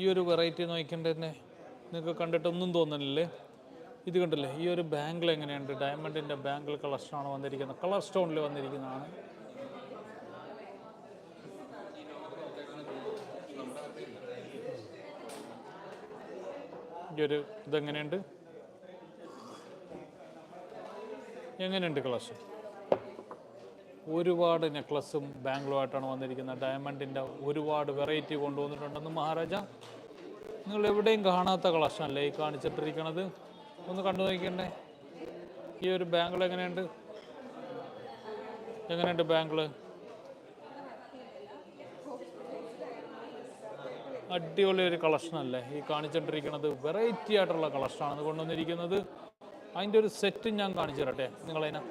ഈ ഒരു വെറൈറ്റി നോക്കിക്കണ്ടേ തന്നെ നിങ്ങൾക്ക് കണ്ടിട്ടൊന്നും തോന്നുന്നില്ലേ ഇത് കണ്ടില്ലേ? ഈ ഒരു ബാങ്കിൾ എങ്ങനെയുണ്ട്? ഡയമണ്ടിന്റെ ബാങ്കിൾ കളക്ഷനാണ് വന്നിരിക്കുന്നത് കളർ സ്റ്റോണിൽ വന്നിരിക്കുന്നതാണ്. ഈ ഒരു ഇതെങ്ങനെയുണ്ട്? എങ്ങനെയുണ്ട് കളക്ഷൻ ഒരുപാട് നെക്ലസും ബാംഗ്ലുമായിട്ടാണ് വന്നിരിക്കുന്നത്. ഡയമണ്ടിന്റെ ഒരുപാട് വെറൈറ്റി കൊണ്ടുവന്നിട്ടുണ്ടെന്ന് മഹാരാജ നിങ്ങൾ എവിടെയും കാണാത്ത കളക്ഷനല്ലേ ഈ കാണിച്ചിട്ടിരിക്കണത്? ഒന്ന് കണ്ടു നോക്കണ്ടേ ഈ ഒരു ബാംഗിൾ എങ്ങനെയുണ്ട്? എങ്ങനെയുണ്ട് ബാംഗിൾ? അടിപൊളി ഒരു കളക്ഷനല്ലേ ഈ കാണിച്ചിട്ടിരിക്കുന്നത് വെറൈറ്റി ആയിട്ടുള്ള കളക്ഷനാണ് കൊണ്ടുവന്നിരിക്കുന്നത്. അതിന്റെ ഒരു സെറ്റും ഞാൻ കാണിച്ചു തരട്ടെ നിങ്ങളതിനെ.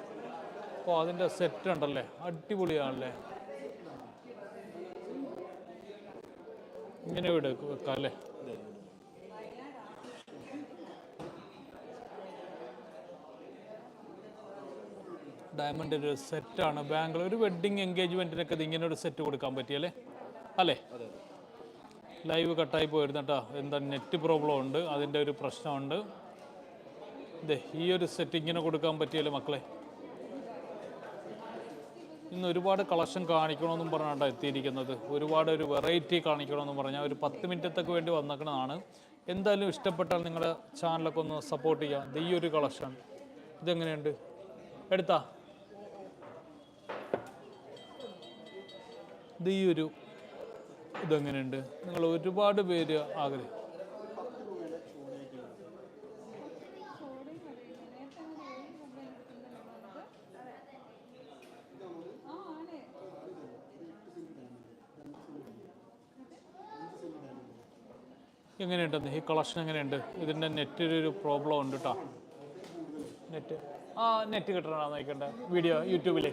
അപ്പോൾ അതിന്റെ സെറ്റ് ഉണ്ടല്ലേ? അടിപൊളിയാണല്ലേ? ഇങ്ങനെ വിട് വെക്കാം അല്ലേ ഡയമണ്ടിന്റെ ഒരു സെറ്റാണ് ബാംഗ്ലൂർ ഒരു വെഡ്ഡിങ് എൻഗേജ്മെന്റിനൊക്കെ ഇത് ഇങ്ങനെ ഒരു സെറ്റ് കൊടുക്കാൻ പറ്റിയല്ലേ അല്ലേ? ലൈവ് കട്ടായി പോയിരുന്നു കേട്ടോ എന്താ നെറ്റ് പ്രോബ്ലം ഉണ്ട് അതിന്റെ ഒരു പ്രശ്നമുണ്ട്. ഇതേ ഈ ഒരു സെറ്റ് ഇങ്ങനെ കൊടുക്കാൻ പറ്റിയല്ലേ മക്കളെ? ഇന്ന് ഒരുപാട് കളക്ഷൻ കാണിക്കണമെന്നും പറഞ്ഞാണ് എത്തിയിരിക്കുന്നത്. ഒരുപാട് ഒരു വെറൈറ്റി കാണിക്കണമെന്നും പറഞ്ഞാൽ ഒരു പത്ത് മിനിറ്റത്തേക്ക് വേണ്ടി വന്നേക്കണതാണ്. എന്തായാലും ഇഷ്ടപ്പെട്ടാൽ നിങ്ങളുടെ ചാനലൊക്കെ ഒന്ന് സപ്പോർട്ട് ചെയ്യാം. ഇത് ഈ ഒരു കളക്ഷൻ. ഇതെങ്ങനെയുണ്ട്? എടുത്താ. ഇത് ഈ ഒരു ഇതെങ്ങനെയുണ്ട്? നിങ്ങൾ ഒരുപാട് പേര് ആഗ്രഹം എങ്ങനെയുണ്ടെന്ന് ഈ കളക്ഷൻ എങ്ങനെയുണ്ട് ഇതിന്റെ നെറ്റിലൊരു പ്രോബ്ലം ഉണ്ട് കേട്ടോ നെറ്റ് ആ നെറ്റ് കിട്ടണോ നോക്കണ്ട. വീഡിയോ യൂട്യൂബിൽ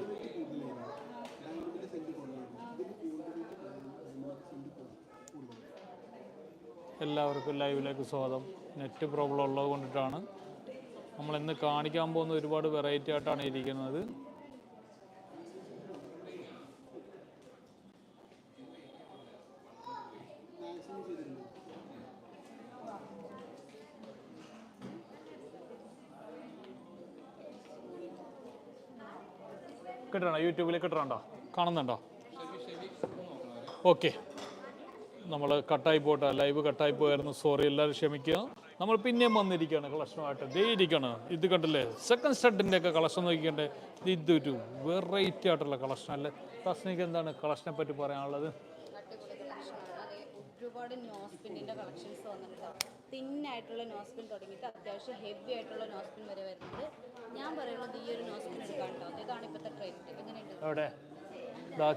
എല്ലാവർക്കും ലൈവിലേക്ക് സ്വാഗതം. നെറ്റ് പ്രോബ്ലം ഉള്ളത് കൊണ്ടിട്ടാണ്. നമ്മൾ ഇന്ന് കാണിക്കാൻ പോകുന്ന ഒരുപാട് വെറൈറ്റി ആയിട്ടാണ് ഇരിക്കുന്നത്. കിട്ടണോ? യൂട്യൂബിൽ കിട്ടണുണ്ടോ? കാണുന്നുണ്ടോ? ഓക്കെ നമ്മൾ കട്ടായി പോട്ടെ. ലൈവ് കട്ടായി പോയായിരുന്നു. സോറി എല്ലാവരും ക്ഷമിക്കുക നമ്മൾ പിന്നെയും വന്നിരിക്കുകയാണ്. കളക്ഷനുമായിട്ട് ദേ ഇരിക്കണം ഇത് കണ്ടില്ലേ? സെക്കൻഡ് സ്റ്റഡിന്റെ ഒക്കെ കളക്ഷൻ നോക്കിക്കണ്ടേ ഇതൊരു വെറൈറ്റി ആയിട്ടുള്ള കളക്ഷൻ അല്ലേ? തസ്നിക്ക് എന്താണ് കളക്ഷനെ പറ്റി പറയാനുള്ളത്? ഒരുപാട് കളക്ഷൻസ് തിന്നായിട്ടുള്ള നോസ്പിൻ തുടങ്ങിയിട്ട് അത്യാവശ്യം ഹെവി ആയിട്ടുള്ള നോസ്പിൻ വരെ വരുന്നത്. ഞാൻ പറയുന്നത് ഈ ഒരു നോസ്പിൻ എടുക്കാൻ കേട്ടോ ഇതാണ് ഇപ്പോഴത്തെ ട്രെൻഡ് എങ്ങനെയുണ്ട്?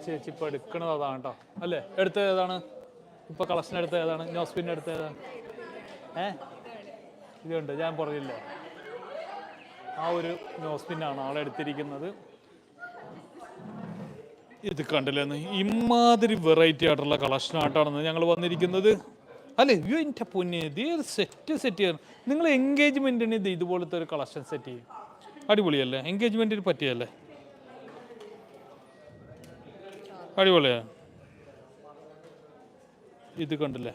ചേച്ചി ഇപ്പോൾ എടുക്കണത് അതാണ് കേട്ടോ അല്ലേ? എടുത്തത് ഏതാണ്? ഇപ്പോൾ കളക്ഷൻ എടുത്ത ഏതാണ്? നോസ്പിൻ എടുത്ത ഏതാണ്? ഏ? ഇതുണ്ട്. ഞാൻ പറഞ്ഞില്ലേ? ആ ഒരു നോസ്പിന്നാണ് ആളെടുത്തിരിക്കുന്നത് ഇത് കണ്ടില്ലെന്ന് ഇമാതിരി വെറൈറ്റി ആയിട്ടുള്ള കളക്ഷൻ ആയിട്ടാണെന്ന് ഞങ്ങൾ വന്നിരിക്കുന്നത്. അല്ലേ? അയ്യോ എന്റെ പൊന്നെ ഇത് സെറ്റ് സെറ്റ് ചെയ്യണം നിങ്ങൾ എൻഗേജ്മെന്റിന് ഇത് ഇതുപോലത്തെ ഒരു കളക്ഷൻ സെറ്റ് ചെയ്യും. അടിപൊളിയല്ലേ? എൻഗേജ്മെന്റിന് പറ്റിയല്ലേ? അടിപൊളിയാ. ഇത് കണ്ടില്ലേ?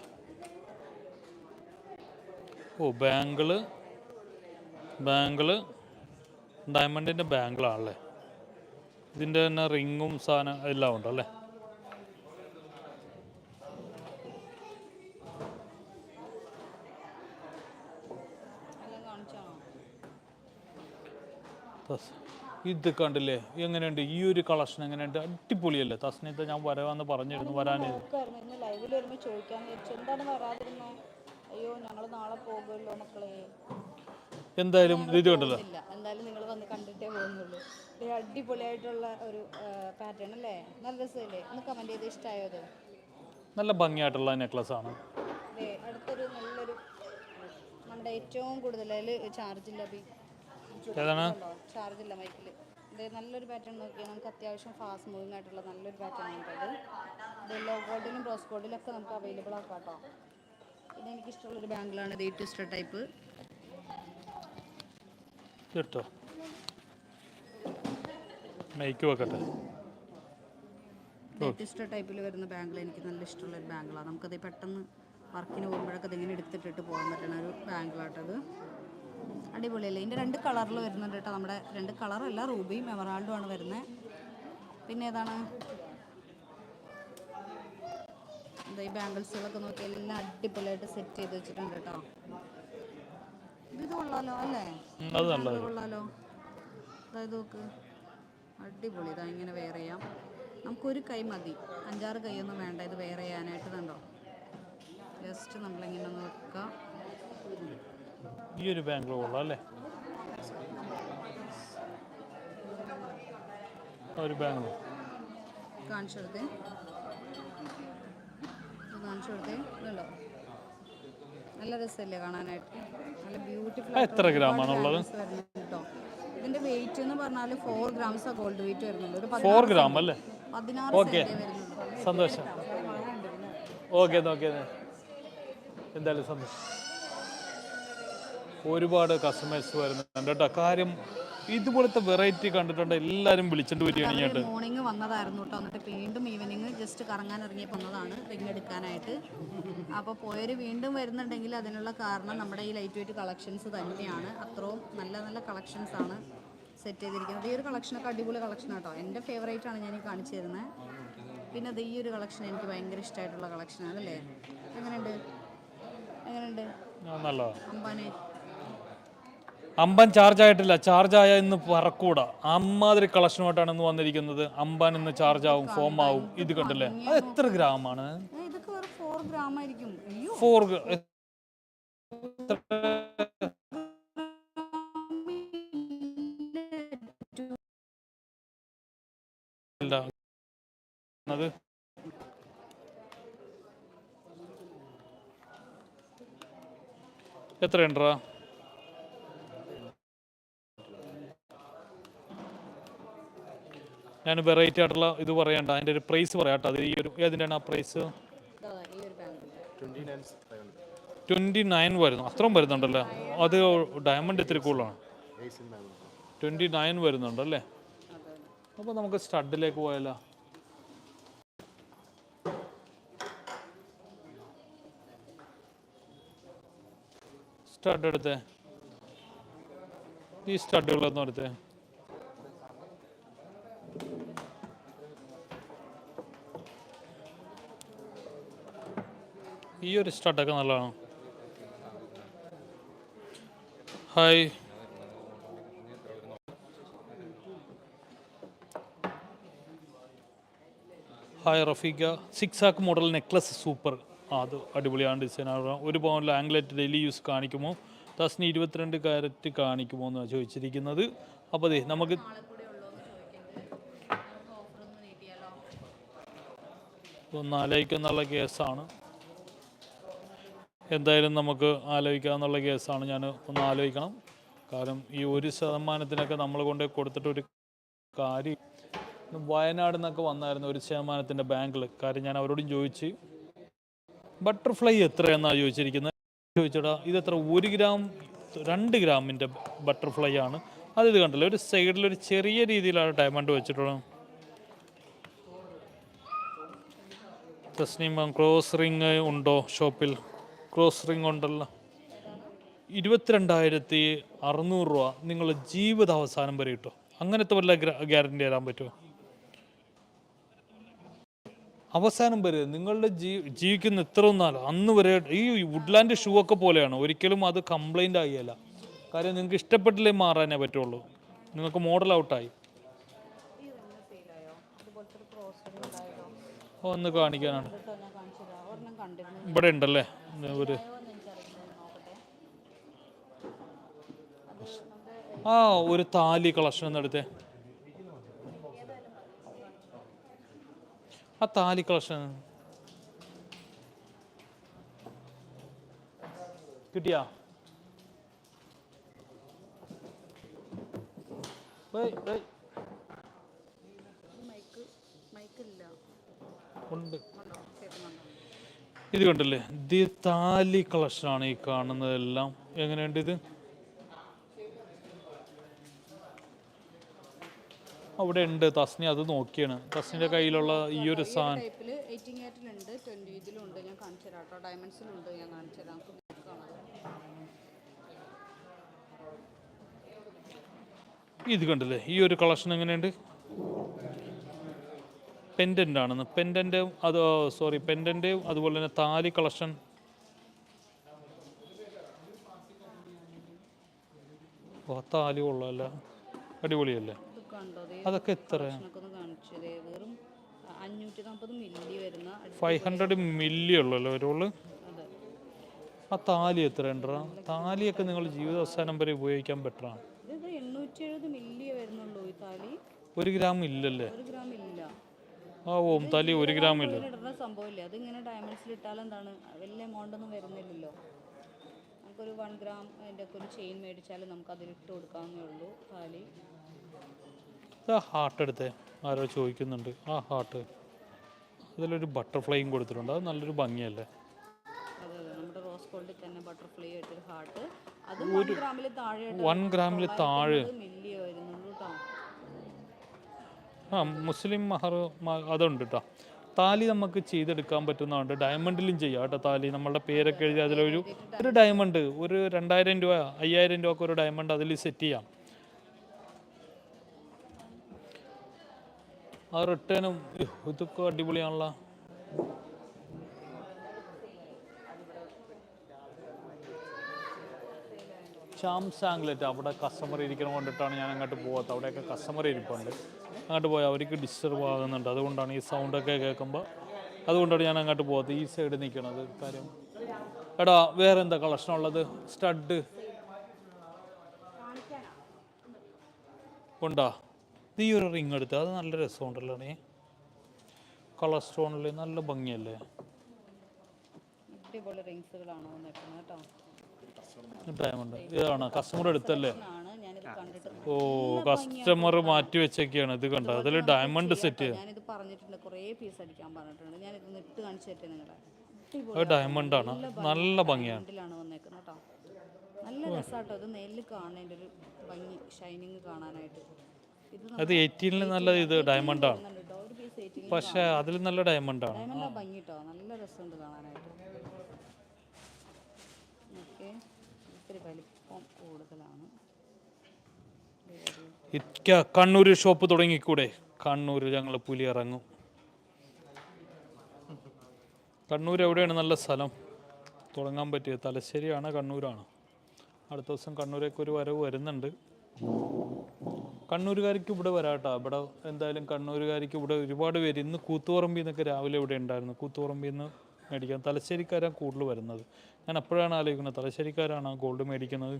ഓ ബാങ്കിൾ ബാങ്കിൾ ഡയമണ്ടിന്റെ ബാങ്കിളാണല്ലേ ഇതിന്റെ തന്നെ റിങ്ങും സാധനം എല്ലാം ഉണ്ടല്ലേ? ഇത് കണ്ടില്ലേ? എങ്ങനെയുണ്ട്? ഈ ഒരു കളക്ഷൻ എങ്ങനെയുണ്ട്? അടിപൊളിയല്ലേ? തസ്നീത്ത ഞാൻ വരാമെന്ന് പറഞ്ഞിരുന്നു വരാൻ അയ്യോ ഞങ്ങൾ നാളെ പോകുമല്ലോ മക്കളെ. എന്തായാലും ഇത് കണ്ടല്ലോ? ഇല്ല എന്തായാലും നിങ്ങൾ വന്ന് കണ്ടിട്ടേ പോകുന്നുള്ളൂ. ഇത് അടിപൊളിയായിട്ടുള്ള ഒരു പാറ്റേൺ അല്ലേ? നല്ല രസമല്ലേ? ഒന്ന് കമന്റ് ചെയ്ത് നല്ല ഭംഗിയായിട്ടുള്ള നെക്ലസ് ആണ്. അടുത്തൊരു നല്ലൊരു നമ്മുടെ ഏറ്റവും കൂടുതൽ ചാർജ് ലഭിക്കും ഏതാണ്? ചാർജ് ഇല്ല മൈക്കിൽ ഇത് നല്ലൊരു പാറ്റേൺ നോക്കിയാൽ നമുക്ക് അത്യാവശ്യം ഫാസ്റ്റ് മൂവിങ് ആയിട്ടുള്ള നല്ലൊരു പാറ്റേൺ ഇത്. ഇത് ലോ ഗോൾഡിലും റോസ് ഗോൾഡിലും ഒക്കെ നമുക്ക് അവൈലബിൾ ആക്കാം കേട്ടോ. ഇത് എനിക്ക് ഇഷ്ടമുള്ളൊരു ബാങ്കിളാണ് ഇത് ട്വിസ്റ്റർ ടൈപ്പ് കേട്ടോ മൈക്ക് വെക്കട്ടെ. ട്വിസ്റ്റർ ടൈപ്പിൽ വരുന്ന ബാങ്കിൾ എനിക്ക് നല്ല ഇഷ്ടമുള്ള ഒരു ബാങ്കിളാണ് നമുക്കത് പെട്ടെന്ന് വർക്കിന് പോകുമ്പോഴൊക്കെ ഇതിങ്ങനെ എടുത്തിട്ടിട്ട് പോകാൻ പറ്റുന്ന ഒരു ബാങ്കിലാട്ടത് അടിപൊളിയല്ലേ? ഇതിന്റെ രണ്ട് കളറിൽ വരുന്നുണ്ട് കേട്ടോ നമ്മുടെ രണ്ട് കളറല്ല റൂബിയും എമറാൾഡും ആണ് വരുന്നത് പിന്നെ ഏതാണ്? എന്താ ഈ ബാംഗിൾസുകളൊക്കെ നോക്കി എല്ലാം അടിപൊളിയായിട്ട് സെറ്റ് ചെയ്ത് വെച്ചിട്ടുണ്ട് കേട്ടോ. ഇത് കൊള്ളാലോ അല്ലേ? കൊള്ളാലോ. അതായത് നോക്ക്. അടിപൊളി. ഇതാ ഇങ്ങനെ വെയർ ചെയ്യാം. നമുക്കൊരു കൈ മതി. അഞ്ചാറ് കൈയൊന്നും വേണ്ട. ഇത് വെയർ ചെയ്യാനായിട്ട് കണ്ടോ? ജസ്റ്റ് നമ്മളിങ്ങനെ ഒന്ന് വെക്കുക ഈ ഒരു ബാങ്കിൽ കൊള്ളാം അല്ലേ ഒരു ബാങ്ക് കാണിച്ചു കൊടുത്തേ ഇത് കാണിച്ചു കൊടുത്തേ ഇതുണ്ടോ? നല്ല രസമല്ലേ കാണാനായിട്ട്. നല്ല ബ്യൂട്ടിഫുൾ എത്ര ഗ്രാമാണുള്ളത് കേട്ടോ ഇതിന്റെ വെയിറ്റ് എന്ന് പറഞ്ഞാൽ ഫോർ ഗ്രാംസ് ഗോൾഡ് വെയിറ്റ് വരുന്നുള്ളൂ ഒരു ഫോർ ഗ്രാം അല്ലേ? പതിനാറ് ഓക്കെ സന്തോഷം. ഓക്കെ നോക്കിയേ എന്തായാലും സന്തോഷം. ഒരുപാട് കസ്റ്റമേഴ്സ് വരുന്നുണ്ട് കേട്ടോ. കാര്യം ഇതുപോലത്തെ വെറൈറ്റി കണ്ടിട്ടുണ്ട്. എല്ലാവരും വിളിച്ചിട്ട് വരികയാണ് മോർണിംഗ് വന്നതായിരുന്നു കേട്ടോ. എന്നിട്ട് വീണ്ടും ഈവനിങ് ജസ്റ്റ് കറങ്ങാൻ ഇറങ്ങിയപ്പോൾ വന്നതാണ്. റിങ് എടുക്കാനായിട്ട്. അപ്പോൾ പോയവർ വീണ്ടും വരുന്നുണ്ടെങ്കിൽ അതിനുള്ള കാരണം നമ്മുടെ ഈ ലൈറ്റ് വെയിറ്റ് കളക്ഷൻസ് തന്നെയാണ്. അത്രയും നല്ല നല്ല കളക്ഷൻസ് ആണ് സെറ്റ് ചെയ്തിരിക്കുന്നത്. ഈ ഒരു കളക്ഷനൊക്കെ അടിപൊളി കളക്ഷൻ കേട്ടോ. എന്റെ ഫേവറേറ്റ് ആണ് ഞാൻ ഈ കാണിച്ചു തരുന്നത് പിന്നെ അത് ഈ ഒരു കളക്ഷൻ എനിക്ക് ഭയങ്കര ഇഷ്ടമായിട്ടുള്ള കളക്ഷനാണ് അല്ലേ എങ്ങനെയുണ്ട്? എങ്ങനെയുണ്ട്? അമ്പാനെ അമ്പൻ ചാർജ് ആയിട്ടില്ല ചാർജ് ആയ ഇന്ന് പറക്കൂടാ. അമ്മാതിരി കളക്ഷനുമായിട്ടാണ് ഇന്ന് വന്നിരിക്കുന്നത്. അമ്പൻ ഇന്ന് ചാർജ് ആവും ഫോം ആവും. ഇത് കണ്ടില്ലേ? അത് എത്ര ഗ്രാമാണ്? ഫോർ അത് എത്രയുണ്ടാ? ഞാൻ വെറൈറ്റി ആയിട്ടുള്ള ഇത് പറയണ്ട അതിന്റെ ഒരു പ്രൈസ് പറയാട്ടോ അത് ഈ ഒരു ഏതിന്റെയാണ് ആ പ്രൈസ് ട്വന്റി നയൻ വരുന്നു. അത്രയും വരുന്നുണ്ടല്ലോ? അത് ഡയമണ്ട് ഇത്തിരി കൂടുതലാണ്. ട്വന്റി നയൻ വരുന്നുണ്ടല്ലേ? അപ്പോൾ നമുക്ക് സ്റ്റഡിലേക്ക് പോയാലോ? സ്റ്റഡ് എടുത്തേ. ഈ സ്റ്റഡുകളൊന്നും എടുത്തേ. ഈ ഒരു സ്റ്റാർട്ടൊക്കെ നല്ലതാണ്. ഹായ്. ഹായ് റഫീഖ. സിക്സ് ആക്ക് മോഡൽ നെക്ലസ് സൂപ്പർ. അത് അടിപൊളിയാണ് ഡിസൈൻ. ഒരു പൗണ്ടിൽ ആംഗ്ലറ്റ് ഡെയിലി യൂസ് കാണിക്കുമോ? തസ്നി ഇരുപത്തിരണ്ട് കാരറ്റ് കാണിക്കുമോ എന്നാണ് ചോദിച്ചിരിക്കുന്നത്. അപ്പോൾ അതെ നമുക്ക് ഒന്ന് ആലോചിക്കുന്നുള്ള കേസാണ്. എന്തായാലും നമുക്ക് ആലോചിക്കാന്നുള്ള കേസാണ് ഞാൻ ഒന്ന് ആലോചിക്കണം. കാരണം ഈ ഒരു ശതമാനത്തിനൊക്കെ നമ്മൾ കൊണ്ട് കൊടുത്തിട്ട് ഒരു കാര്യം വയനാട് നിന്നൊക്കെ വന്നായിരുന്നു ഒരു ശതമാനത്തിന്റെ ബാങ്കിൽ കാര്യം ഞാൻ അവരോടും ചോദിച്ച് ബട്ടർഫ്ലൈ എത്രയെന്നാണ് ചോദിച്ചിരിക്കുന്നത് ചോദിച്ചടാ ഇതെത്ര ഒരു ഗ്രാം രണ്ട് ഗ്രാമിന്റെ ബട്ടർഫ്ലൈ ആണ്. അത് ഇത് കണ്ടല്ലോ? ഒരു സൈഡിൽ ഒരു ചെറിയ രീതിയിലാണ് ഡയമണ്ട് വെച്ചിട്ടുള്ളത് തസ്നീം ക്രോസ് റിങ് ഉണ്ടോ ഷോപ്പിൽ? ക്രോസ് റിങ് ഉണ്ടല്ലോ ഇരുപത്തിരണ്ടായിരത്തി അറുന്നൂറ് രൂപ നിങ്ങൾ ജീവിത അവസാനം വരെ കിട്ടും. അങ്ങനത്തെ വല്ല ഗ്യാരണ്ടി തരാൻ പറ്റുമോ? അവസാനം വരെ നിങ്ങളുടെ ജീ ജീവിക്കുന്ന എത്ര ഒന്നാൽ അന്ന് വരെ ഈ വുഡ്ലാൻഡ് ഷൂ ഒക്കെ പോലെയാണ്. ഒരിക്കലും അത് കംപ്ലൈന്റ് ആയില്ല. കാര്യം നിങ്ങൾക്ക് ഇഷ്ടപ്പെട്ടില്ലേ മാറാനേ പറ്റുള്ളൂ. നിങ്ങൾക്ക് മോഡൽ ഔട്ടായി ഒന്ന് കാണിക്കാനാണ്. ഇവിടെ ഉണ്ടല്ലേ? ഒരു ആ ഒരു താലി കളക്ഷൻ എന്നെടുത്തേ ആ താലി കളക്ഷൻ. കിട്ടിയാ? ഉണ്ട്. ഇത് കണ്ടില്ലേ? ദി താലി കളക്ഷനാണ് ഈ കാണുന്നതെല്ലാം. എങ്ങനെയുണ്ട് ഇത്? അവിടെ ഉണ്ട് തസ്നി അത് നോക്കിയാണ്. തസ്നിയുടെ കയ്യിലുള്ള ഈ ഒരു സാധനം ഇത് കണ്ടല്ലേ? ഈ ഒരു കളക്ഷൻ എങ്ങനെയുണ്ട്? പെൻഡന്റ് ആണെന്ന്. പെൻഡന്റ് അത് സോറി പെൻഡന്റ് അതുപോലെ തന്നെ താലി കളക്ഷൻ. താലി കൊള്ളാമല്ല അടിപൊളിയല്ലേ? അതൊക്കെ എത്ര ഫൈവ് ഹൺഡ്രഡ് മില്ലി ഉള്ളല്ലോ ഒരു ആ താലി എത്ര ഉണ്ട് താലിയൊക്കെ നിങ്ങൾ ജീവിത അവസാനം വരെ ഉപയോഗിക്കാൻ ബെറ്ററാണ് ഒരു ഗ്രാം ഇല്ലല്ലേ? ഒരു ഗ്രാം ഇല്ല ആ ഓം താലി ഒരു ഗ്രാം ഇല്ല ഇടുന്ന സംഭവമില്ല? അതിങ്ങനെ ഡയമണ്ട്സിൽ ഇട്ടാൽ എന്താണ്? വലിയ എമൗണ്ട് ഒന്നും വരുന്നില്ലല്ലോ. നമുക്കൊരു വൺ ഗ്രാം അതിന്റെ ഒക്കെ ഒരു ചെയിൻ മേടിച്ചാൽ നമുക്ക് അതിൽ ഇട്ട് കൊടുക്കാവുന്നേ ഉള്ളൂ താലി. ഹാർട്ട് എടുത്തേ. ആരോ ചോദിക്കുന്നുണ്ട്. ആ ഹാർട്ട് അതിലൊരു ബട്ടർഫ്ലൈയും കൊടുത്തിട്ടുണ്ട്. അത് നല്ലൊരു ഭംഗിയല്ലേ? അതെ അതെ. നമ്മുടെ റോസ് ഗോൾഡിൽ തന്നെ ബട്ടർഫ്ലൈ ആയിട്ടൊരു ഹാർട്ട് അത് വൺ ഗ്രാമിൽ താഴെ വൺ ഗ്രാമിൽ താഴെ മില്ലിയേ വരുന്നുള്ളൂ കേട്ടോ ആ മുസ്ലിം മഹർ അതുണ്ട് കേട്ടോ താലി നമുക്ക് ചെയ്തെടുക്കാൻ പറ്റുന്നതുണ്ട്. ഡയമണ്ടിലും ചെയ്യാം കേട്ടോ താലി. നമ്മളുടെ പേരൊക്കെ എഴുതി അതിലൊരു ഒരു ഡയമണ്ട് ഒരു രണ്ടായിരം രൂപ അയ്യായിരം രൂപ ഒരു ഡയമണ്ട് അതിൽ സെറ്റ് ചെയ്യാം. ആ റിട്ടേണും ഇതൊക്കെ അടിപൊളിയാണല്ലോ. ഷാം അവിടെ കസ്റ്റമർ ഇരിക്കണം കൊണ്ടിട്ടാണ് ഞാൻ അങ്ങോട്ട് പോകാത്തത്. അവിടെയൊക്കെ കസ്റ്റമർ ഇരിപ്പുണ്ട്. അങ്ങോട്ട് പോയാൽ അവർക്ക് ഡിസ്റ്റർബ് ആകുന്നുണ്ട്. അതുകൊണ്ടാണ് ഈ സൗണ്ടൊക്കെ കേൾക്കുമ്പോൾ അതുകൊണ്ടാണ് ഞാൻ അങ്ങോട്ട് പോകാത്തത്. ഈ സൈഡ് നിൽക്കണത് കാര്യം. എടാ വേറെ എന്താ കളക്ഷൻ ഉള്ളത്? സ്റ്റഡ് ഉണ്ടോ? നീ ഒരു റിങ് എടുത്ത്. അത് നല്ല രസമുണ്ടല്ലോ നീ. കളർ നല്ല ഭംഗിയല്ലേ? റിങ്സുകളാണ് ഡയമണ്ട് ഇതാണ് കസ്റ്റമർ എടുത്തല്ലേ? ഓ കസ്റ്റമർ മാറ്റി വെച്ചൊക്കെയാണ് ഇത് കണ്ട? അതിൽ ഡയമണ്ട് സെറ്റ് ഞാനിത് പറഞ്ഞിട്ടുണ്ട്. കുറേ പീസ് അടിക്കാൻ പറഞ്ഞിട്ടുണ്ട്. ഇട്ട് കാണിച്ചു തരട്ടെ നിങ്ങളെ? അത് ഡയമണ്ട് ആണ്. നല്ല ഭംഗിയാണ്. വന്നേക്കുന്നത് കേട്ടോ. നല്ല രസമാട്ടോ. ഇത് നേരിൽ കാണേണ്ട ഒരു ഭംഗി ഷൈനിങ് കാണാനായിട്ട്. ഇത് അത് എയ്റ്റീനിൽ നല്ല ഇത് ഡയമണ്ട് ആണ്. പക്ഷെ അതിൽ നല്ല ഡയമണ്ട് ആണ്. ഭംഗി കേട്ടോ. നല്ല രസമുണ്ട് കാണാനായിട്ട് ഓക്കെ ഇത്തിരി കണ്ണൂർ ഷോപ്പ് തുടങ്ങിക്കൂടെ? കണ്ണൂർ ഞങ്ങൾ പുലി ഇറങ്ങും കണ്ണൂർ എവിടെയാണ് നല്ല സ്ഥലം? തുടങ്ങാൻ പറ്റിയത് തലശ്ശേരിയാണ് കണ്ണൂരാണ്. അടുത്ത ദിവസം കണ്ണൂരേക്ക് ഒരു വരവ് വരുന്നുണ്ട്. കണ്ണൂരുകാർക്ക് ഇവിടെ വരാട്ടോ. ഇവിടെ എന്തായാലും കണ്ണൂരുകാർക്ക് ഇവിടെ ഒരുപാട് പേര്. ഇന്ന് കൂത്തുപറമ്പിൽ നിന്നൊക്കെ രാവിലെ ഇവിടെ ഉണ്ടായിരുന്നു. കൂത്തുപറമ്പിൽ നിന്ന് മേടിക്കാൻ തലശ്ശേരിക്കാരാണ് കൂടുതൽ വരുന്നത്. ഞാൻ അപ്പോഴാണ് ആലോചിക്കുന്നത് തലശ്ശേരിക്കാരാണ് ഗോൾഡ് മേടിക്കുന്നത്?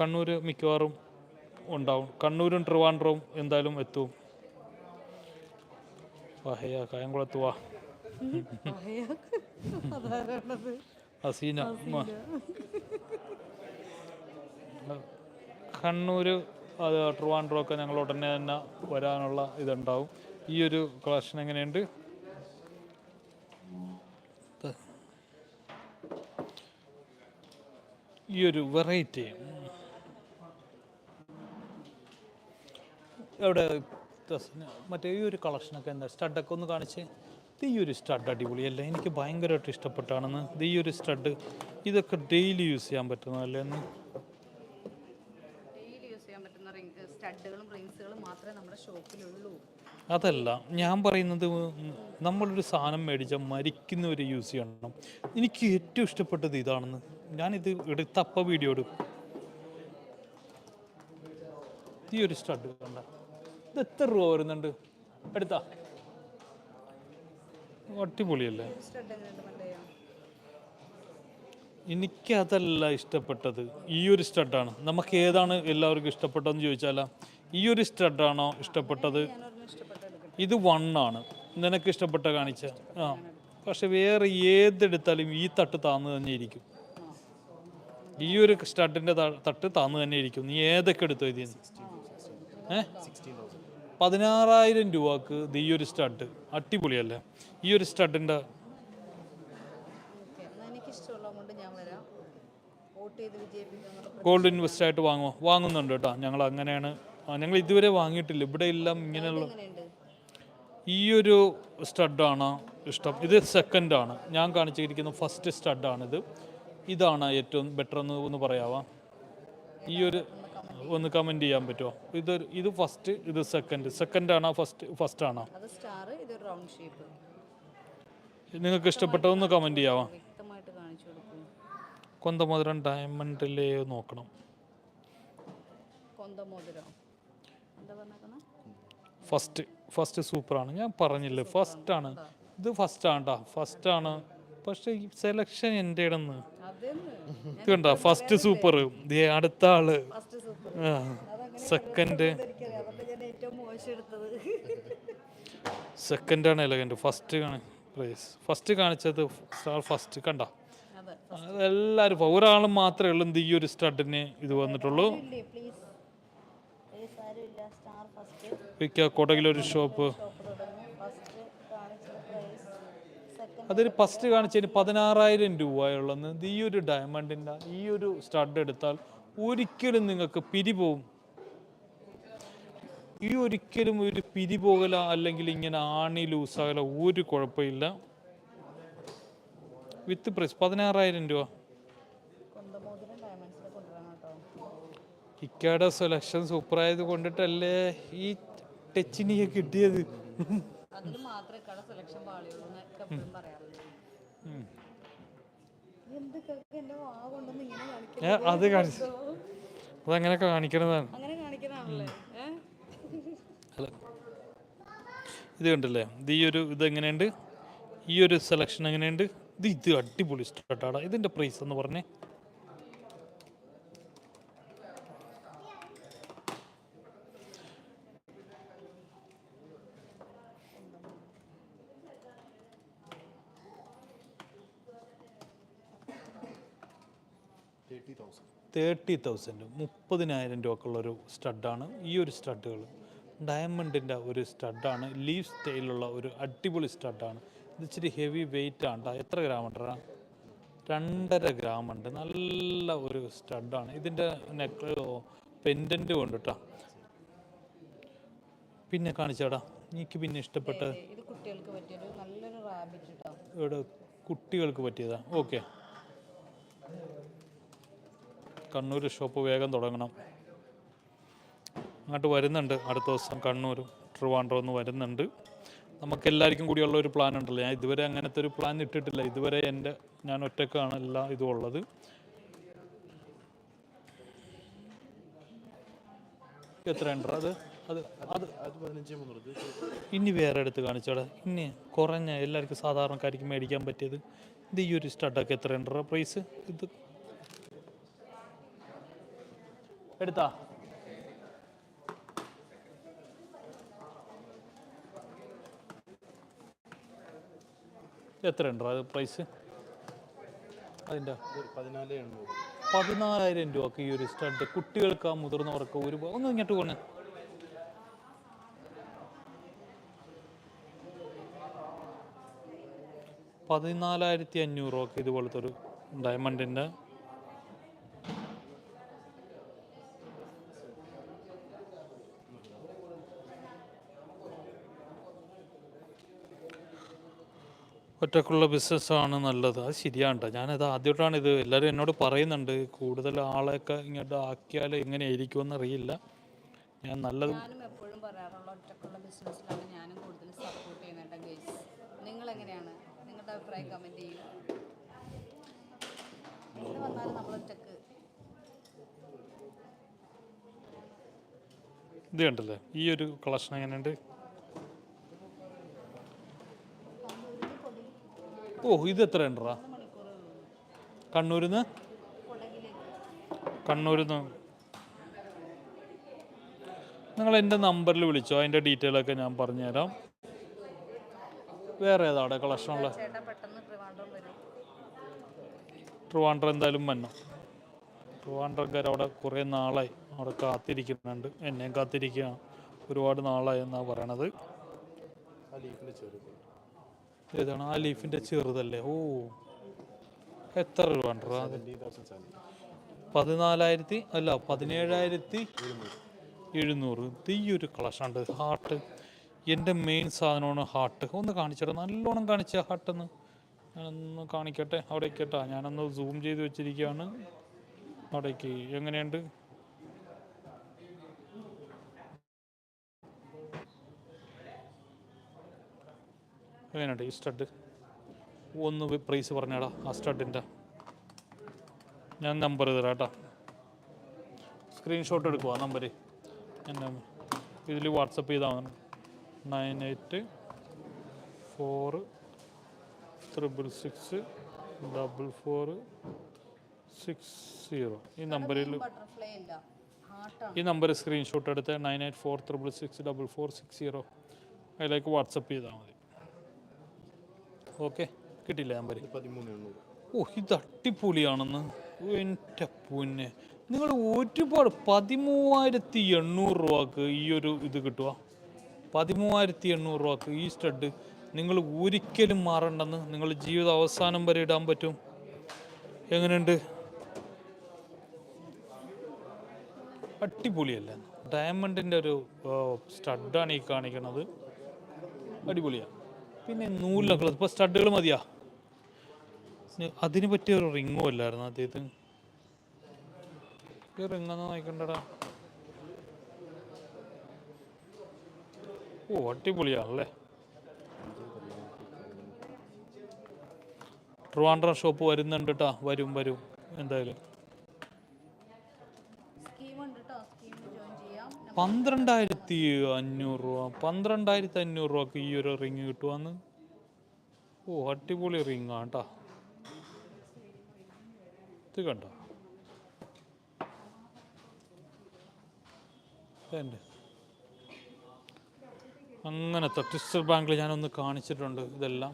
കണ്ണൂർ മിക്കവാറും ഉണ്ടാവും. കണ്ണൂരും ട്രിവാൻഡ്രവും എന്തായാലും എത്തും. വഹയ കായംകുളത്ത് വാ. ഹസീന കണ്ണൂർ അത് ട്രിവാൻഡ്രം ഒക്കെ ഞങ്ങൾ ഉടനെ തന്നെ വരാനുള്ള ഇതുണ്ടാവും. ഈ ഒരു കളക്ഷൻ എങ്ങനെയുണ്ട്? ഈ ഒരു വെറൈറ്റി തസ്ന മറ്റേ ഈ ഒരു കളക്ഷനൊക്കെ എന്താ സ്റ്റഡൊക്കെ ഒന്ന് കാണിച്ച്. ഈ ഒരു സ്റ്റഡ് അടിപൊളിയല്ലേ എനിക്ക് ഭയങ്കരമായിട്ട് ഇഷ്ടപ്പെട്ടാണെന്ന്. ഈ ഒരു സ്റ്റഡ് ഇതൊക്കെ ഡെയിലി യൂസ് ചെയ്യാൻ പറ്റുന്നതല്ലേ എന്ന്? ഡെയിലി യൂസ് ചെയ്യാൻ പറ്റുന്ന സ്റ്റഡുകളും റിങ്സുകളും മാത്രമേ നമ്മുടെ ഷോപ്പിലുള്ളൂ അതല്ല ഞാൻ പറയുന്നത് നമ്മളൊരു സാധനം മേടിച്ചാൽ മരിക്കുന്നവരെ യൂസ് ചെയ്യണം. എനിക്ക് ഏറ്റവും ഇഷ്ടപ്പെട്ടത് ഇതാണെന്ന്. ഞാനിത് എടുത്തപ്പ വീഡിയോ എടുക്കും. ഈ ഒരു സ്റ്റഡ് കണ്ട. ഇത് എത്ര രൂപ വരുന്നുണ്ട്? എടുത്ത. അടിപൊളിയല്ലേ? എനിക്കതല്ല ഇഷ്ടപ്പെട്ടത്. ഈ ഒരു സ്റ്റഡാണ് നമുക്ക് ഏതാണ് എല്ലാവർക്കും ഇഷ്ടപ്പെട്ടതെന്ന് ചോദിച്ചാലാ. ഈ ഒരു സ്റ്റഡാണോ ഇഷ്ടപ്പെട്ടത്? ഇത് വൺ ആണ്. നിനക്ക് ഇഷ്ടപ്പെട്ട കാണിച്ച ആ. പക്ഷെ വേറെ ഏതെടുത്താലും ഈ തട്ട് താന്ന് തന്നെ ഇരിക്കും. ഈ ഒരു സ്റ്റഡിന്റെ തട്ട് താന്ന് തന്നെ ഇരിക്കും. നീ ഏതൊക്കെ എടുത്തു ഇതിൽ ഏ? പതിനാറായിരം രൂപക്ക് ഇത് ഈ ഒരു സ്റ്റഡ് അടിപൊളിയല്ലേ? ഈ ഒരു സ്റ്റഡിന്റെ ഗോൾഡ് ഇൻവെസ്റ്റ് ആയിട്ട് വാങ്ങുമോ വാങ്ങുന്നുണ്ട് കേട്ടോ. ഞങ്ങൾ അങ്ങനെയാണ് ഞങ്ങൾ ഇതുവരെ വാങ്ങിയിട്ടില്ല. ഇവിടെ എല്ലാം ഇങ്ങനെയുള്ള ഈ ഒരു സ്റ്റഡാണ് ഇഷ്ടം. ഇത് സെക്കൻഡ് ആണ് ഞാൻ കാണിച്ചിരിക്കുന്ന ഫസ്റ്റ് സ്റ്റഡാണിത്. ഇതാണ് ഏറ്റവും ബെറ്റർ എന്ന് ഒന്ന് പറയാവാ? ഈ ഒരു ഒന്ന് കമന്റ് ചെയ്യാൻ പറ്റുമോ ഇത് ഇത് ഫസ്റ്റ് ഇത് സെക്കൻഡ് സെക്കൻഡ് ആണോ? ഫസ്റ്റ് ഫസ്റ്റ് ആണോ നിങ്ങൾക്ക് ഇഷ്ടപ്പെട്ടതൊന്ന് കമന്റ് കൊടുക്കും. കൊന്തമധുരം ഡയമണ്ടിലെ നോക്കണം. കൊന്തമോതിരം. ഫസ്റ്റ് ഫസ്റ്റ് സൂപ്പറാണ്. ഞാൻ പറഞ്ഞില്ലേ ഫസ്റ്റ് ആണ് ഇത് ഫസ്റ്റ് ആണ് പക്ഷെ ഫസ്റ്റ് ആണ് പക്ഷേ ഈ സെലക്ഷൻ എന്റെ ഇടന്ന് കണ്ടോ ഫസ്റ്റ് സൂപ്പർ അടുത്ത ആൾ. സെക്കൻഡ് സെക്കൻഡ് ആണ് എലഗന്റ് ഫസ്റ്റ് പ്രൈസ് ഫസ്റ്റ് കാണിച്ചത് സ്റ്റാർ ഫസ്റ്റ് കണ്ട? അതെല്ലാവരും ഒരാളും മാത്രമേ ഉള്ളൂ എന്ത് ഈ ഒരു സ്റ്റഡിന് ഇത് വന്നിട്ടുള്ളൂ ഇല്ലേ പ്ലീസ് പ്ലീസ് ആരുമില്ല സ്റ്റാർ ഫസ്റ്റ് വിക്ക കോട്ടകിലൊരു ഷോപ്പ്. അതൊരു ഫസ്റ്റ് കാണിച്ചതിന് പതിനാറായിരം രൂപയുള്ളന്ന്. ഇത് ഈ ഒരു ഡയമണ്ടിന്റെ ഈ ഒരു സ്റ്റഡ് എടുത്താൽ ഒരിക്കലും നിങ്ങൾക്ക് പിരി പോവും. ഈ ഒരിക്കലും ഒരു പിരി പോകല അല്ലെങ്കിൽ ഇങ്ങനെ ആണി ലൂസാകല ഒരു കുഴപ്പമില്ല. വിത്ത് പ്രൈസ് പതിനാറായിരം രൂപ കൊന്തമോതിരം ഡയമണ്ട്സിൽ കൊണ്ടുവരണം കേട്ടോ ഇക്കയുടെ സെലക്ഷൻ സൂപ്പർ സൂപ്പറായത് കൊണ്ടിട്ടല്ലേ ഈ ടച്ചിനിയെ കിട്ടിയത്? അതിൽ മാത്രമേ കട സെലക്ഷൻ പാളിയുള്ളൂ എന്നൊക്കെ എപ്പോഴും പറയാറുണ്ട്. ഉം. എന്തൊക്കെ എന്റെ വാ കൊണ്ടൊന്ന് ഇങ്ങനെ കാണിക്കും ഏ, അത് കാണിച്ചു. അതങ്ങനെ കാണിക്കണതാണ്. അങ്ങനെ ഏഹ് ഇത് കണ്ടല്ലേ? ഇത് ഈ ഒരു ഇത് എങ്ങനെയുണ്ട്? ഈ ഒരു സെലക്ഷൻ എങ്ങനെയുണ്ട്? ഇത് ഇത് അടിപൊളി സ്റ്റാർട്ടാടാ ഇതിന്റെ പ്രൈസ് എന്ന് പറഞ്ഞേ തേർട്ടി തൗസൻഡ് മുപ്പതിനായിരം രൂപക്കുള്ളൊരു സ്റ്റഡാണ് ഈ ഒരു സ്റ്റഡുകൾ. ഡയമണ്ടിന്റെ ഒരു സ്റ്റഡാണ് ലീഫ് സ്റ്റൈലുള്ള ഒരു അടിപൊളി സ്റ്റഡാണ്. ഇത് ഇച്ചിരി ഹെവി വെയിറ്റ് ആണ്. എത്ര ഗ്രാം ഉണ്ട് രണ്ടര ഗ്രാം ഉണ്ട് നല്ല ഒരു സ്റ്റഡാണ്. ഇതിന്റെ നെക്ക് പെൻഡന്റ് ഉണ്ട് കേട്ടോ പിന്നെ കാണിച്ചേടാ എനിക്ക് പിന്നെ ഇഷ്ടപ്പെട്ട ഇവിടെ കുട്ടികൾക്ക് പറ്റിയതാ ഓക്കെ. കണ്ണൂർ ഷോപ്പ് വേഗം തുടങ്ങണം. അങ്ങോട്ട് വരുന്നുണ്ട്. അടുത്ത ദിവസം കണ്ണൂരും ട്രിവാൻഡ്രം ഒന്ന് വരുന്നുണ്ട്. നമുക്ക് എല്ലാവർക്കും കൂടിയുള്ള ഒരു പ്ലാൻ ഉണ്ടല്ലോ. ഞാൻ ഇതുവരെ അങ്ങനത്തെ ഒരു പ്ലാൻ ഇട്ടിട്ടില്ല. ഇതുവരെ എന്റെ ഞാൻ ഒറ്റക്കാണ് എല്ലാ ഇതും ഉള്ളത്. എത്ര അത്? അത് അത് ഇനി വേറെ എടുത്ത് കാണിച്ചോടെ ഇനി കുറഞ്ഞ എല്ലാവർക്കും സാധാരണക്കാർക്ക് മേടിക്കാൻ പറ്റിയത്. ഇത് ഈ ഒരു സ്റ്റഡൊക്കെ എത്ര ഉണ്ട് പ്രൈസ് ഇത് എടുത്താ. എത്ര ഉണ്ടോ അത് പ്രൈസ് അതിന്റെ പതിനാലായിരം രൂപക്ക് ഈ ഒരു സ്റ്റഡ് കുട്ടികൾക്ക് മുതിർന്നവർക്ക് ഒരു ഒന്ന് ഇങ്ങോട്ട് പോണേ പതിനാലായിരത്തി അഞ്ഞൂറ് രൂപക്ക് ഇതുപോലത്തെ ഒരു ഡയമണ്ടിന്റെ ഒറ്റക്കുള്ള ബിസിനസ്സാണ് നല്ലത്. അത് ശരിയാണ് ട്ടോ. ഞാനത് ആദ്യമായിട്ടാണ് ഇത് എല്ലാവരും എന്നോട് പറയുന്നുണ്ട്. കൂടുതൽ ആളെയൊക്കെ ഇങ്ങോട്ട് ആക്കിയാൽ എങ്ങനെയായിരിക്കുമെന്ന് അറിയില്ല. ഞാൻ നല്ലത് ഞാനും എപ്പോഴും പറയാറുള്ള ഒറ്റക്കുള്ള ബിസിനസ്സിലാണ് ഞാനും കൂടുതൽ സപ്പോർട്ട് ചെയ്യുന്നത് ഗൈസ് നിങ്ങൾ എങ്ങനെയാണ് നിങ്ങളുടെ അഭിപ്രായം കമന്റ് ചെയ്യും. എന്ത് വന്നാലും നമ്മൾ ഒറ്റയ്ക്ക്. ഇത് കണ്ടല്ലേ? ഈ ഒരു കളക്ഷൻ എങ്ങനെയുണ്ട്? ഓ ഇത് എത്ര ഉണ്ടറാ കണ്ണൂരിന്ന്? കണ്ണൂരിന്ന്. കണ്ണൂരിൽ നിന്ന് കണ്ണൂരിൽ നിന്ന് നിങ്ങൾ എന്റെ നമ്പറിൽ വിളിച്ചോ അതിന്റെ ഡീറ്റെയിൽ ഒക്കെ ഞാൻ പറഞ്ഞുതരാം. വേറെ ഏതാ അവിടെ കളക്ഷനുള്ള ചേട്ടാ പെട്ടെന്ന് ട്രിവാൻഡ്രം എന്തായാലും വന്നു. ട്രിവാൻഡ്രംകാർ അവിടെ കുറേ നാളായി. അവിടെ കാത്തിരിക്കുന്നുണ്ട്. എന്നെയും കാത്തിരിക്കുകയാണ്. ഒരുപാട് നാളായി എന്നാണ് പറയണത്. ഏതാണ് ആ ലീഫിന്റെ ചെറുതല്ലേ? ഓ എത്ര രൂപ പതിനാലായിരത്തി അല്ല പതിനേഴായിരത്തി എഴുന്നൂറ്. തീയൊരു കളക്ഷൻ ഉണ്ട്. ഹാർട്ട്. എന്റെ മെയിൻ സാധനമാണ് ഹാർട്ട്. ഒന്ന് കാണിച്ചോട്ടെ നല്ലോണം കാണിച്ച ഹാർട്ടെന്ന് ഞാനൊന്ന് കാണിക്കട്ടെ? അവിടെ കേട്ടാ. ഞാനൊന്ന് സൂം ചെയ്ത് വെച്ചിരിക്കുകയാണ് അവിടേക്ക്. എങ്ങനെയുണ്ട്? എങ്ങനെയുണ്ട് ഈ സ്റ്റഡ്? ഒന്ന് പ്രൈസ് പറഞ്ഞാടാ ആ സ്റ്റഡിന്റെ. ഞാൻ നമ്പർ തരാം കേട്ടോ. സ്ക്രീൻഷോട്ട് എടുക്കുക നമ്പർ എന്റെ ഇതിൽ വാട്സപ്പ് ചെയ്താൽ മതി. Nine eight four triple six double four six zero. ഈ നമ്പറിൽ ഈ നമ്പർ സ്ക്രീൻഷോട്ട് എടുത്ത് nine eight four triple six double four six zero അതിലേക്ക് വാട്സപ്പ് ചെയ്താൽ മതി. ഓക്കെ. കിട്ടില്ല നമ്പർ ഓ ഇത് അടിപൊളിയാണെന്ന്. എന്റെ പൊന്നെ. നിങ്ങൾ ഒരുപാട് പതിമൂവായിരത്തി എണ്ണൂറ് രൂപക്ക് ഈ ഒരു ഇത് കിട്ടുക പതിമൂവായിരത്തി എണ്ണൂറ് രൂപക്ക് ഈ സ്റ്റഡ് നിങ്ങൾ ഒരിക്കലും മാറണ്ടെന്ന് നിങ്ങൾ ജീവിത അവസാനം വരെ ഇടാൻ പറ്റും. എങ്ങനെയുണ്ട്? അടിപൊളിയല്ല? ഡയമണ്ടിന്റെ ഒരു സ്റ്റഡാണ് ഈ കാണിക്കുന്നത് അടിപൊളിയാണ് പിന്നെ നൂലൊക്കെ ഇപ്പൊ സ്റ്റഡുകൾ മതിയാ. അതിന് പറ്റിയ ഒരു റിങ്ങും അല്ലായിരുന്നു അദ്ദേഹത്തിന് ഈ നോക്കണ്ടടാ. ഓ അടിപൊളിയാണല്ലേ. ട്രിവാൻഡ്രം ഷോപ്പ് വരുന്നുണ്ട് കേട്ടോ വരും വരും. എന്തായാലും സ്കീം ഉണ്ട് കേട്ടോ സ്കീമിൽ ജോയിൻ ചെയ്യാം പന്ത്രണ്ടായിരത്തി അഞ്ഞൂറ് രൂപ പന്ത്രണ്ടായിരത്തി അഞ്ഞൂറ് രൂപക്ക് ഈ ഒരു റിങ് കിട്ടുവാന്ന്? ഓ അടിപൊളി റിങ് ആട്ടാ ഇത് കണ്ട? ഇതെന്റെ അങ്ങനത്തെ ട്വിസ്റ്റർ ബാങ്കിൽ ഞാനൊന്ന് കാണിച്ചിട്ടുണ്ട് ഇതെല്ലാം.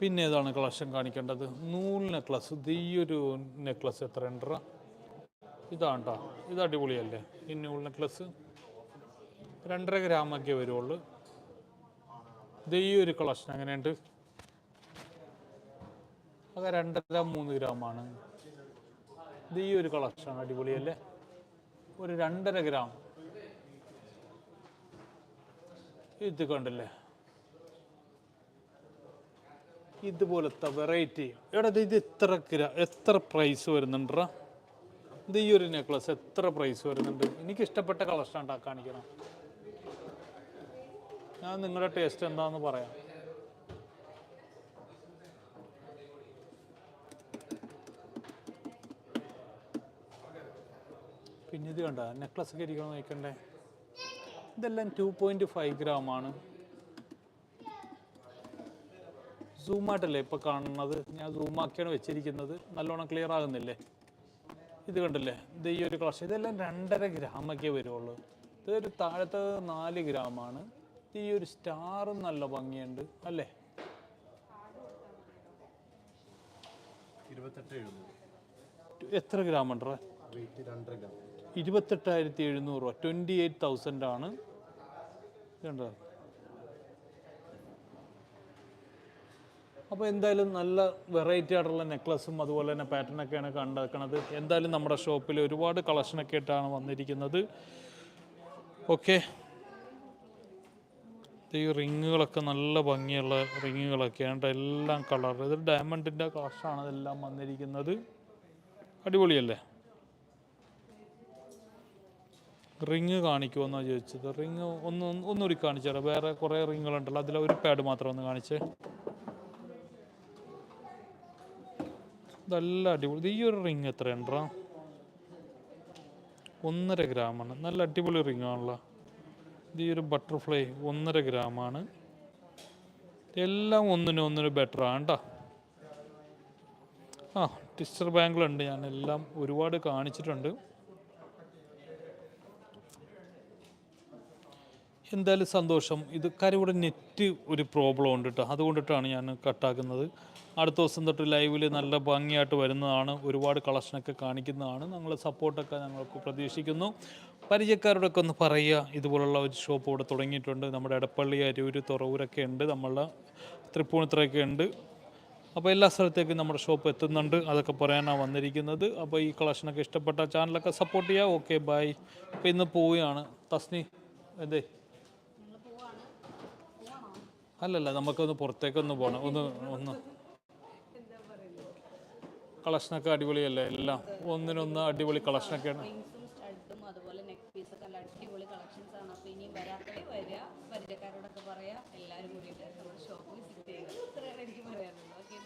പിന്നെ ഏതാണ് കളക്ഷൻ കാണിക്കേണ്ടത്? നൂൽ നെക്ലസ് ഇത് ഈ ഒരു നെക്ലസ് എത്ര ഉണ്ടറ കേട്ടോ ഇത് അടിപൊളിയല്ലേ? ഈ ന്യൂൾ നെക്ലസ് രണ്ടര ഗ്രാമൊക്കെ വരുള്ളൂ ഇത് ഈ ഒരു കളക്ഷൻ എങ്ങനെയുണ്ട്? അത് രണ്ടര മൂന്ന് ഗ്രാമാണ് ഇത് ഈ ഒരു കളക്ഷനാണ് അടിപൊളിയല്ലേ? ഒരു രണ്ടര ഗ്രാം ഇത് കണ്ടില്ലേ? ഇതുപോലത്തെ വെറൈറ്റി എടാ ഇത് എത്ര ഗ്രാ എത്ര പ്രൈസ് വരുന്നുണ്ടാ ഇത് ഈ ഒരു നെക്ലസ് എത്ര പ്രൈസ് വരുന്നുണ്ട്? എനിക്ക് ഇഷ്ടപ്പെട്ട കളർ ഉണ്ടാ കാണിക്കണം. ഞാൻ നിങ്ങളുടെ ടേസ്റ്റ് എന്താന്ന് പറയാം. പിന്നെ ഇത് കണ്ട? നെക്ലസ് ഒക്കെ ഇരിക്കണം നോക്കണ്ടേ. ഇതെല്ലാം ടു പോയിന്റ് ഫൈവ് ഗ്രാം ആണ്. സൂമായിട്ടല്ലേ ഇപ്പൊ കാണുന്നത്? ഞാൻ സൂമാക്കിയാണ് വെച്ചിരിക്കുന്നത്. നല്ലോണം ക്ലിയർ ആകുന്നില്ലേ? ഇത് കണ്ടില്ലേ? ഇത് ഈ ഒരു ക്ലാസ് ഇതെല്ലാം രണ്ടര ഗ്രാമൊക്കെ വരുള്ളൂ. ഇതൊരു താഴത്തെ നാല് ഗ്രാമാണ്. ഈ ഒരു സ്റ്റാറും നല്ല ഭംഗിയുണ്ട്. അല്ലേ? എത്ര ഗ്രാം. ഉണ്ട് ഇരുപത്തെട്ടായിരത്തി എഴുന്നൂറ് രൂപ. ട്വന്റി എയ്റ്റ് തൗസൻഡ് ആണ്. കണ്ടോ അപ്പോൾ എന്തായാലും നല്ല വെറൈറ്റി ആയിട്ടുള്ള നെക്ലസും അതുപോലെ തന്നെ പാറ്റേണൊക്കെയാണ് കണ്ടേക്കണത് എന്തായാലും നമ്മുടെ ഷോപ്പിൽ ഒരുപാട് കളക്ഷനൊക്കെ ആയിട്ടാണ് വന്നിരിക്കുന്നത്. ഓക്കെ ഈ റിങ്ങുകളൊക്കെ നല്ല ഭംഗിയുള്ള റിങ്ങുകളൊക്കെയാണ് എല്ലാം കളർ ഇത് ഡയമണ്ടിന്റെ കളക്ഷനാണ് ഇതെല്ലാം വന്നിരിക്കുന്നത്. അടിപൊളിയല്ലേ? റിങ് കാണിക്കുമെന്നാണ് ചോദിച്ചത്. റിങ് ഒന്ന് ഒന്ന് ഒന്നുകൂടി കാണിച്ചു തരാം വേറെ കുറേ റിങ്ങുകളുണ്ടല്ലോ അതിൽ ഒരു പാഡ് മാത്രം ഒന്ന് കാണിച്ചേ. ഇതല്ല അടിപൊളി ഈ ഒരു റിങ് എത്രയുണ്ടാ ഒന്നര ഗ്രാമാണ്. നല്ല അടിപൊളി റിങ് ആണല്ലോ. ഇത് ഈ ഒരു ബട്ടർഫ്ലൈ ഒന്നര ഗ്രാമാണ്. എല്ലാം ഒന്നിനും ഒന്നിനും ബെറ്റർ ആണ് കേട്ടോ ആ ടിസ്റ്റർ ബാങ്കിലുണ്ട് ഞാൻ എല്ലാം ഒരുപാട് കാണിച്ചിട്ടുണ്ട്. എന്തായാലും സന്തോഷം. ഇത് കാര്യം ഇവിടെ നെറ്റ് ഒരു പ്രോബ്ലം ഉണ്ട് കേട്ടോ അതുകൊണ്ടിട്ടാണ് ഞാൻ കട്ടാക്കുന്നത് അടുത്ത ദിവസം തൊട്ട് ലൈവിൽ നല്ല ഭംഗിയായിട്ട് വരുന്നതാണ്. ഒരുപാട് കളക്ഷനൊക്കെ കാണിക്കുന്നതാണ്. ഞങ്ങൾ സപ്പോർട്ടൊക്കെ ഞങ്ങൾക്ക് പ്രതീക്ഷിക്കുന്നു. പരിചയക്കാരോടൊക്കെ ഒന്ന് പറയുക. ഇതുപോലുള്ള ഒരു ഷോപ്പ് ഇവിടെ തുടങ്ങിയിട്ടുണ്ട്. നമ്മുടെ എടപ്പള്ളി അരൂര് തുറവൂരൊക്കെ ഉണ്ട്. നമ്മളുടെ തൃപ്പൂണിത്തറയൊക്കെ ഉണ്ട്. അപ്പോൾ എല്ലാ സ്ഥലത്തേക്കും നമ്മുടെ ഷോപ്പ് എത്തുന്നുണ്ട്. അതൊക്കെ പറയാനാണ് വന്നിരിക്കുന്നത്. അപ്പോൾ ഈ കളക്ഷനൊക്കെ ഇഷ്ടപ്പെട്ട ചാനലൊക്കെ സപ്പോർട്ട് ചെയ്യുക. ഓക്കെ ബൈ അപ്പോൾ ഇന്ന് പോവുകയാണ്. തസ്നി എന്തേ? അല്ലല്ല നമുക്കൊന്ന് പുറത്തേക്കൊന്ന് പോകണം ഒന്ന് ഒന്ന്. കളക്ഷനൊക്കെ അടിപൊളിയല്ലേ? എല്ലാം. ഒന്നിനൊന്ന് അടിപൊളി കളക്ഷനൊക്കെയാണ്.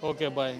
Okay bye